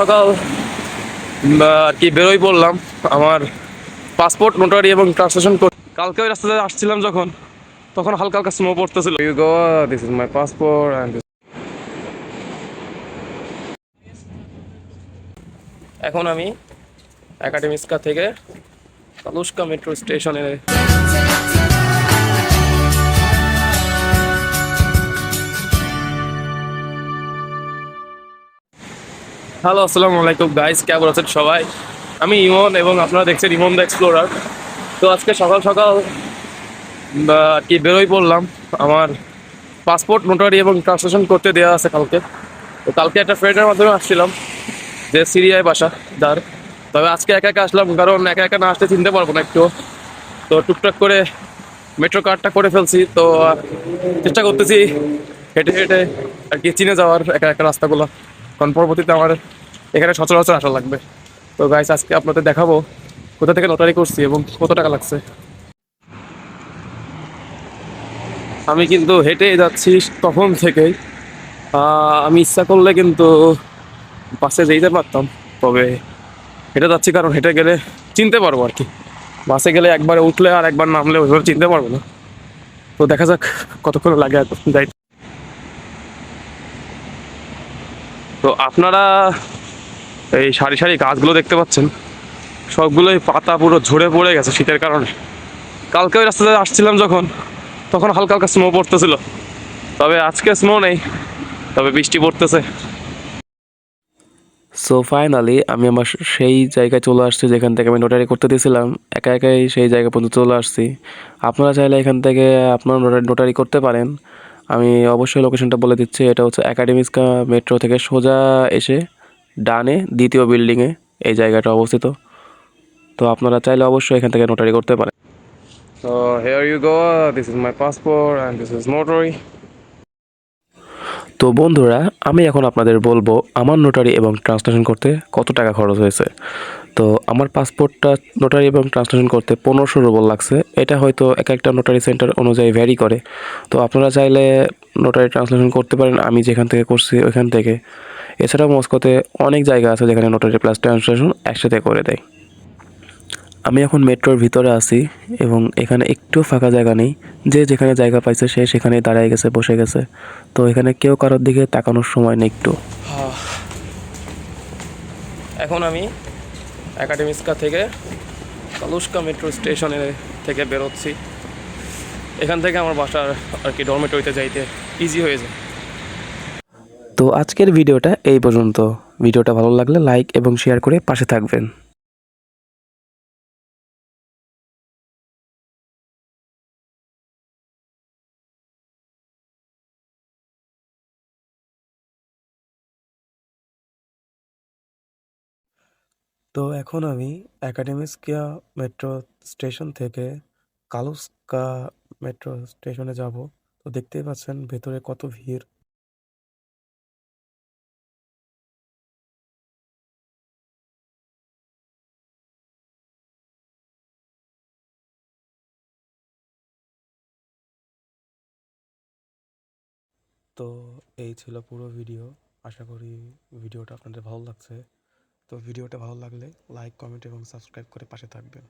সকাল আর কি বেরোই পড়লাম। আমার পাসপোর্ট নোটারি এবং ট্রান্সলেশন কালকে ওই রাস্তাতে আসছিলাম যখন তখন হালকা হালকা snow পড়তেছিল। You go this is my passport and এখন আমি একাডেমিস্কা থেকে কালুস্কা মেট্রো স্টেশনে হ্যালো আসসালামু আলাইকুম গাইস কেমন আছেন সবাই? আমি ইমন এবং আপনারা দেখছেন ইমন দ্য এক্সপ্লোরার তো আজকে সকাল সকাল আর কি বেরোই পড়লাম। আমার পাসপোর্ট নোটারি এবং ট্রান্সলেশন করতে দেওয়া আছে কালকে। তো কালকে একটা ফ্রেন্ডের মাধ্যমে আসছিলাম, যে সিরিয়ায় বাসা যার তবে আজকে একা একা আসলাম, কারণ একা একা না আসতে চিনতে পারব না একটু তো টুকটাক করে মেট্রো কার্ডটা করে ফেলছি, তো চেষ্টা করতেছি হেঁটে হেঁটে আর কি চিনে যাওয়ার একা একা রাস্তাগুলো। কারণ পরবর্তীতে আমার এখানে সচরাচর আসা লাগবে। তো গাইস আজকে আপনাদের দেখাবো কোথা থেকে লটারি করছি এবং কত টাকা লাগছে। আমি কিন্তু হেঁটে যাচ্ছি তখন থেকেই। আমি ইচ্ছা করলে কিন্তু বাসে যেতে পারতাম, তবে হেঁটে যাচ্ছি কারণ হেঁটে গেলে চিনতে পারব আর কি। বাসে গেলে একবার উঠলে আর একবার নামলে ওইভাবে চিনতে পারব না। তো দেখা যাক কতক্ষণ লাগে আর তো আপনারা এই সারি সারি গাছগুলো দেখতে পাচ্ছেন, সবগুলোই পাতা পুরো ঝরে পড়ে গেছে শীতের কারণে। কালকে ওই রাস্তাতে আসছিলাম যখন, তখন হালকা হালকা স্নো পড়তেছিল। তবে আজকে স্নো নেই, তবে বৃষ্টি পড়তেছে। সো ফাইনালি আমি আমার সেই জায়গায় চলে আসছি, যেখান থেকে আমি নোটারি করতে দিয়েছিলাম। একা একাই সেই জায়গা পর্যন্ত চলে আসছি। আপনারা চাইলে এখান থেকে আপনারা নোটারি করতে পারেন। আমি অবশ্যই লোকেশনটা বলে দিচ্ছি। এটা হচ্ছে একাডেমিক্সকা মেট্রো থেকে সোজা এসে ডানে দ্বিতীয় বিল্ডিংয়ে এই জায়গাটা অবস্থিত। তো আপনারা চাইলে অবশ্যই এখান থেকে নোটারি করতে পারেন। তো here you go this is my passport and this is notary তো বন্ধুরা আমি এখন আপনাদের বলব আমার নোটারি এবং ট্রান্সলেশন করতে কত টাকা খরচ হয়েছে? তো আমার পাসপোর্টটা নোটারি এবং ট্রান্সলেশন করতে পনেরোশো রুবল লাগছে। এটা হয়তো এক একটা নোটারি সেন্টার অনুযায়ী ভ্যারি করে। তো আপনারা চাইলে নোটারি ট্রান্সলেশন করতে পারেন, আমি যেখান থেকে করছি ওইখান থেকে। এছাড়াও মস্কোতে অনেক জায়গা আছে যেখানে নোটারি প্লাস ট্রান্সলেশন একসাথে করে দেয়। আমি এখন মেট্রোর ভিতরে আছি এবং এখানে একটু ফাঁকা জায়গা নেই। যে যেখানে জায়গা পাইছে সে সেখানে দাঁড়ায় গেছে, বসে গেছে। তো এখানে কেউ কারোর দিকে তাকানোর সময় নেই একটু। এখন আমি একাডেমিস্কা থেকে কালুস্কা মেট্রো স্টেশনে থেকে বেরোচ্ছি। এখান থেকে আমার বাসার আর কি ডরমেটরিতে যাইতে ইজি হয়ে যায়। তো আজকের ভিডিওটা এই পর্যন্ত। ভিডিওটা ভালো লাগলে লাইক এবং শেয়ার করে পাশে থাকবেন। তো এখন আমি একাডেমিস্কিয়া মেট্রো স্টেশন থেকে কালুস্কা মেট্রো স্টেশনে যাব। তো দেখতেই পাচ্ছেন ভেতরে কত ভিড়। তো এই ছিল পুরো ভিডিও। আশা করি ভিডিওটা আপনাদের ভালো লাগছে। তো ভিডিওটা ভালো লাগলে লাইক কমেন্ট এবং সাবস্ক্রাইব করে পাশে থাকবেন।